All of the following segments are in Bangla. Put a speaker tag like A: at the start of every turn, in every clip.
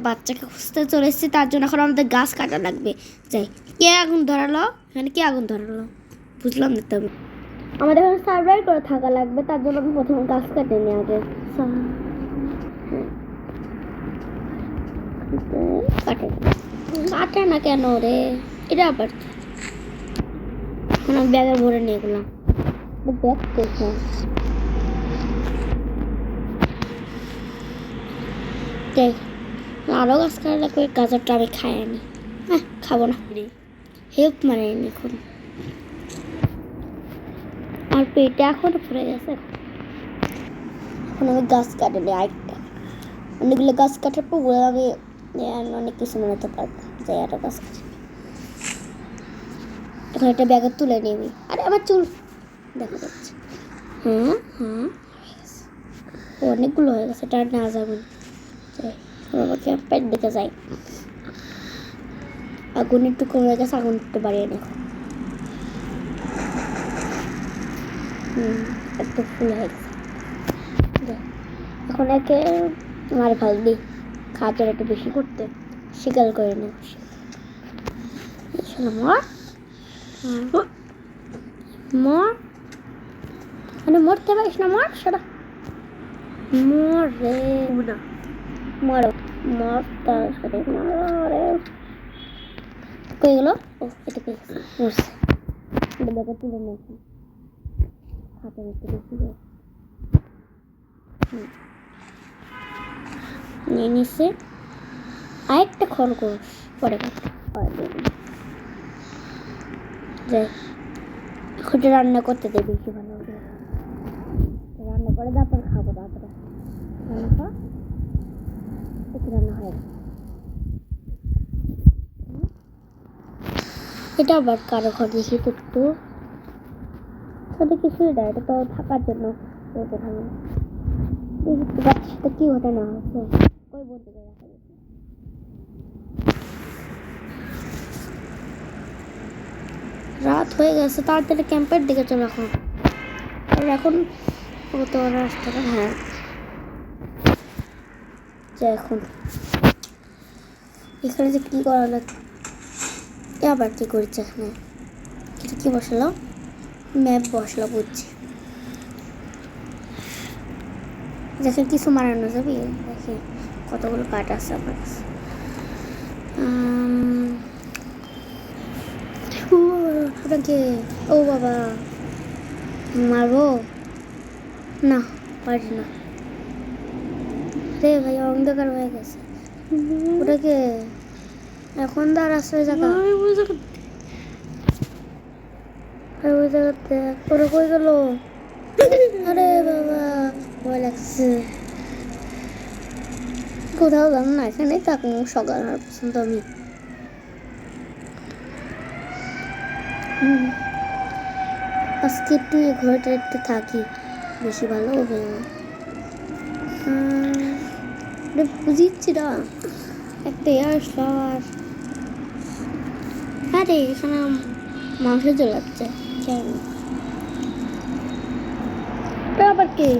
A: বাচ্চাকে খুঁজতে চলে এসেছি তার জন্য এখন আমাদের গাছ কাটা লাগবে। যাই কে আগুন ধরালো? এখানে কে আগুন ধরালো? বুঝলাম না তো আমি আমাদের এখানে সার্ভাইভ করে থাকা লাগবে তার জন্য আমি প্রথমে গাছ কাটে নিই আগে। কাটে কাটে না কেন রে? এটা আবার এখন আমি ব্যাগে ভরে নিয়ে গেলাম। ব্যাগ কোথায়? দেখ আরও গাছ কাটা লাগবে গাজরটা আমি খাই আনি হ্যাঁ খাব না। হেল্প মানে এখন। আর পেটে এখন পড়ে গেছে। এখন আমি গাছ কাটে নিই আরেকটা। অনেকগুলো গাছ কাটার পর বলে আমি অনেক কিছু বানাতে পারব। যাই আরও গাছ কাটে এখন একটা ব্যাগে তুলে নিবি। আরে আমার চুল। দেখা যাচ্ছে। হ্যাঁ হ্যাঁ। অনেকগুলো হয়ে গেছে এটা আর না যাবে। না যাই। বাবা ক্যাম্পের দিকে যাই আগুন একটু কমে গেছে, আগুন একটু বাড়িয়ে দেখো একটু ফুল হয়ে গেছে। এখন একে মার ভালো দিই একটু বেশি করতে, শিকাল করে নেব। মর। মর। মানে মরতে পারিস না মর, সেটা। মর না মরো। তাড়াতাড়ি মরে। কই গেল ও এটা মরছে এটা ব্যাপার তুলে নিয়েছি বেশি নিয়ে নিচ্ছে আরেকটা খরগোশ পরে দিবি। যাই। রান্না করতে দেয় বেশি ভালো রান্না করে তারপর খাব তারপরে। রান্না এটা আবার কারও ঘর দেখি না, এটা তো থাকার জন্য। ঘটনা ওই বলতে রাত হয়ে গেছে, তাড়াতাড়ি ক্যাম্পের দিকে চলে এখন। আর এখন ও তো রাস্তাটা হ্যাঁ। যে এখন। এখানে যে কী করা লাগে এ আবার কী করছে এখানে? এটা কী বসালো? ম্যাপ বসল বুঝছি। দেখে কিছু মারানো যাবে? দেখি কতগুলো কাঠ আছে আমার কাছে। উম, ও, ও বাবা। মারবো? না পারি না। রে ভাই অন্ধকার হয়ে গেছে। ওটাকে এখন দাঁড় আসছে ওই জায়গা ওই জায়গাতে ওরা কই গেল? আরে বাবা ভয় লাগছে। কোথাও যাব না এখানেই থাকুন সকাল আর পর্যন্ত আমি। আজকে একটু ঘরটা একটু থাকি বেশি ভালো হবে আমার উম, এটা বুঝিচ্ছি না একটা এয়ার ফ্লাওয়ার আরে এখানে মাংস জ্বলাচ্ছে আবার কে?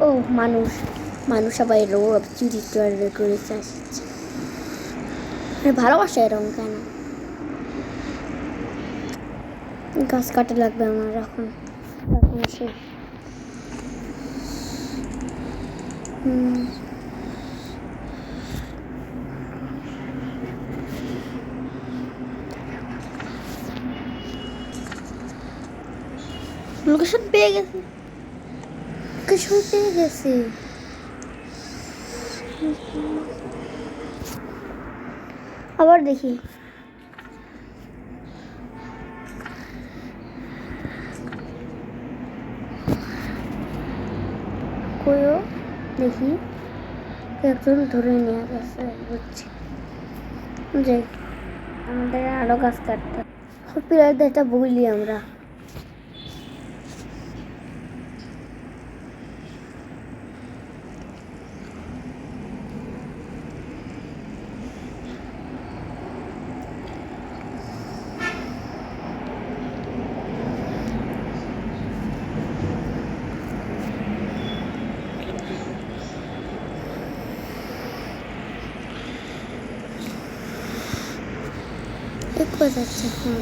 A: ও মানুষ। মানুষ আবার এরকম চুরি টুরি করে আসছে। ভালোবাসা এরকম কেন? গাছ কাটে লাগবে আমার এখন। এখন সে হুম। লোকেশন পেয়ে গেছে। লোকেশন পেয়ে গেছে। আবার দেখি। কইও দেখি। একজন ধরে নিয়ে গেছে, বুঝছি। যাই, আমাদের আরও গাছ কাটতে পিলারদের এটা বলি আমরা। যাচ্ছে এখন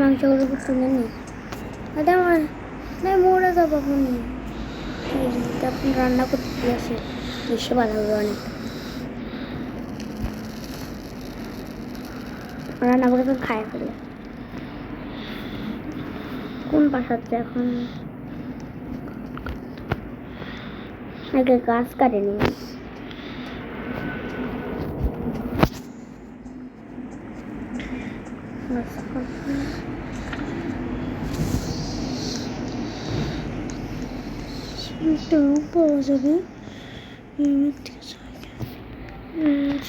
A: মাংসগুলো শুনে নি। এটা আমার না, মরে যাব তখন রান্না করতে দিয়ে ভালো হবে অনেক। রান্না করে খায় ফেলে। কোন পাশাচ্ছে এখন? আগে গাছ গাছ কাটেনি। একটা রুম পাওয়া যাবে।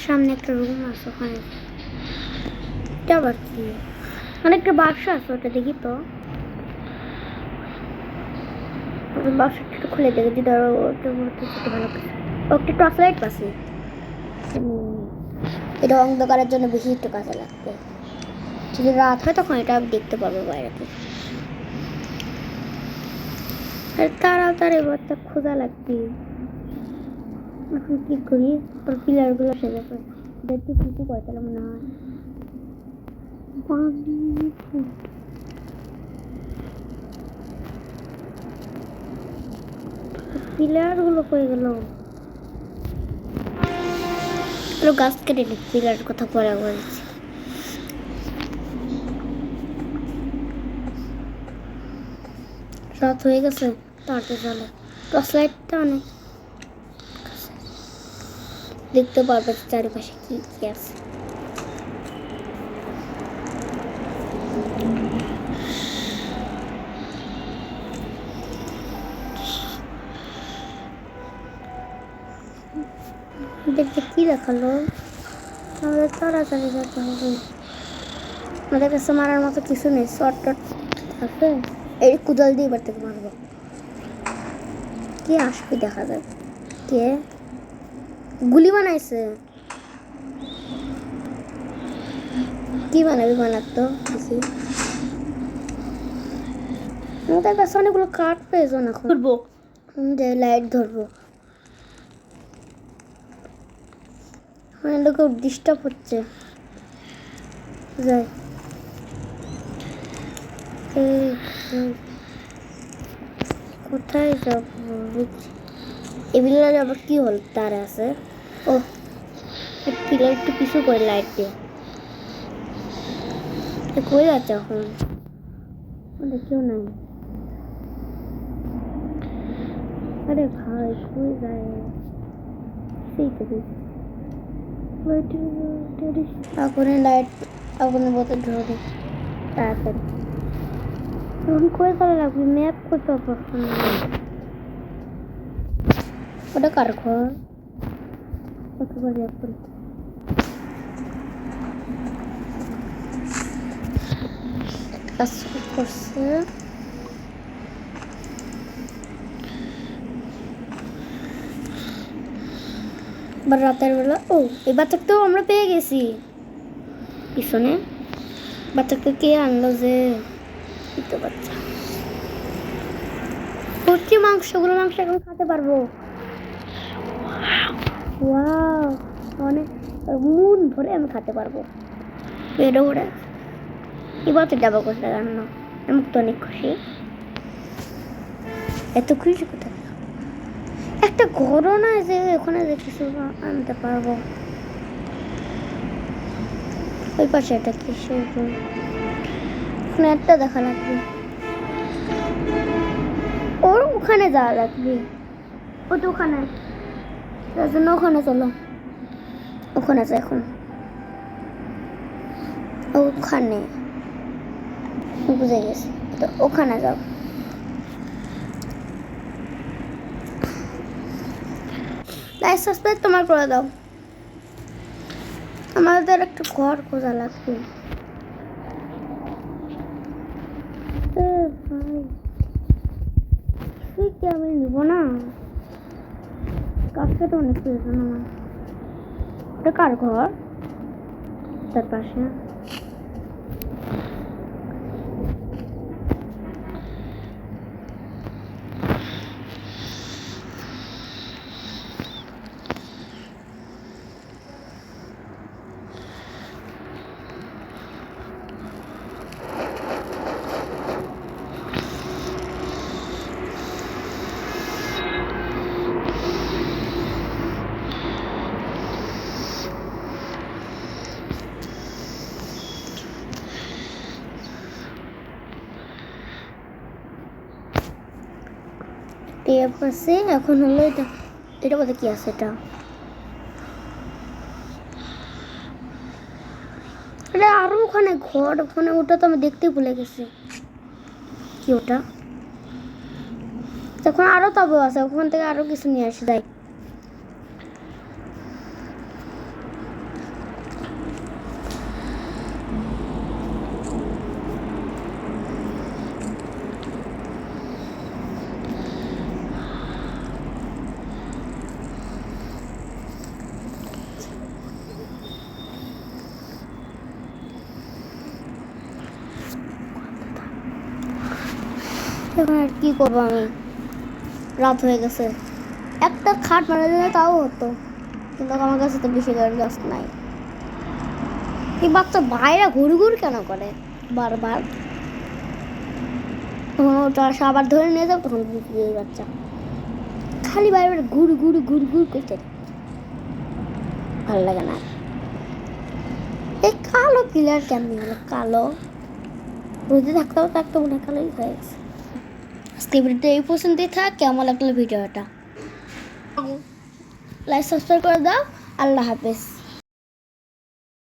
A: সামনে একটা রুম আছে ওখানে। আবার কি? অনেকটা বাক্স আছে ওটা দেখি তো ওই বাক্সটা একটু খুলে দেখে যদি ধরো ওটা মধ্যে ছোট ভালো করে ও একটা টর্চ লাইট পাচ্ছি এটা অন্ধকারের জন্য বেশি একটু কাজে লাগবে। যদি রাত হয় তখন এটা দেখতে পাবো বাইরে থেকে আর তাড়াতাড়ি বাচ্চা খোঁজা লাগবে। এখন কি করি? ওর পিলারগুলো সেজে পড়ে দেখতে কিছু করে তাহলে মনে হয়? পিলারগুলো কয়ে গেল। আরও গাছ কেটে নি পিলার কথা পরে বলছি। রাত হয়ে গেছে তাড়াতাড়ি চলে। টর্চ লাইটটা অনেক দেখতে পারবে চারিপাশে কি কি আছে। দেখতে কি দেখাল? আমাদের তাড়াতাড়ি যেতে হবে আমাদের কাছে মারার মতো কিছু নেই শর্ট টট আছে। এই কুদাল দিয়ে এবার থেকে মারবো। কে আসবে দেখা যাবে কে? গুলি বানাইছে? কি বানাবি বানাতো দেখি। আমাদের কাছে অনেকগুলো কাঠ পেয়েছ না এখন
B: করব
A: লাইট ধরবো। মানে লোকে ডিস্টার্ব হচ্ছে। যাই কোথায় যাব? এগুলো আবার কি হল? তার আছে। ও পিলার একটু পিছু করে লাইট দিয়ে। কই আছে এখন? কেউ নাই। আরে ভাই, কই যায়? সেই তো আগুনে লাইট আগুনের বোতল ধরে তাড়াতাড়ি। এখন কই করা লাগবে ম্যাপ কই পাবো ওটা কার ঘর? কত করে। কাজ করছে। এবার রাতের বেলা, ও, এই বাচ্চাটাও আমরা পেয়ে গেছি। পিছনে বাচ্চাকে কে আনলো যে? এই তো বাচ্চা। কচি মাংসগুলো মাংস? এখন খেতে পারব। ওয়াও অনেক মন ভরে আমি খেতে পারব। পেটে ভরে। এবার তো যাব কোথায় রান্না আমি তো অনেক খুশি। এত খুশি কোথায়? একটা ঘরও না যে ওখানে কিছু আনতে পারব। ওই পাশে একটা কিসের ওখানে একটা দেখা লাগবে। ওর ওখানে যাওয়া লাগবে। ও তো ওখানে। তার জন্য ওখানে চলো। ওখানে যাই এখন। ওখানে। বুঝে গেছি। তো ওখানে যাও। লাইক সাবস্ক্রাইব তোমার করে দাও। আমাদের একটা ঘর খোঁজা লাগবে। কি আমি নিব না? কাজটা তো অনেক প্রয়োজন আমার? ওটা কার ঘর? তার পাশে। টেপ আছে এখন হলো এটা এটা বলতে কি আছে এটা? আরও ওখানে ঘর, ওখানে ওটা তো আমি দেখতে ভুলে গেছি। কি ওটা? তখন আরও তবে আছে, ওখান থেকে আরও কিছু নিয়ে আসে যাই এখন আর কি করব আমি? রাত হয়ে গেছে। একটা খাট মারা দিলে তাও হতো। কিন্তু আমার কাছে তো বেশি গাছ নাই। এই বাচ্চা বাইরে ঘুর ঘুর কেন করে? বারবার। তখন ওটা আসে আবার ধরে নিয়ে যাও তখন বাচ্চা। খালি বাইরে বাইরে ঘুর ঘুর ঘুর ঘুর করতে ভালো লাগে না। এই কালো কিলার কেমনি হলো? কালো। রোদে থাকতে হবে থাকতে মনে কালোই হয়ে গেছে। আজকে ভিডিওটা এই পর্যন্তই থাক। কেমন লাগল ভিডিওটা? লাইক সাবস্ক্রাইব করে দাও। আল্লাহ হাফেজ।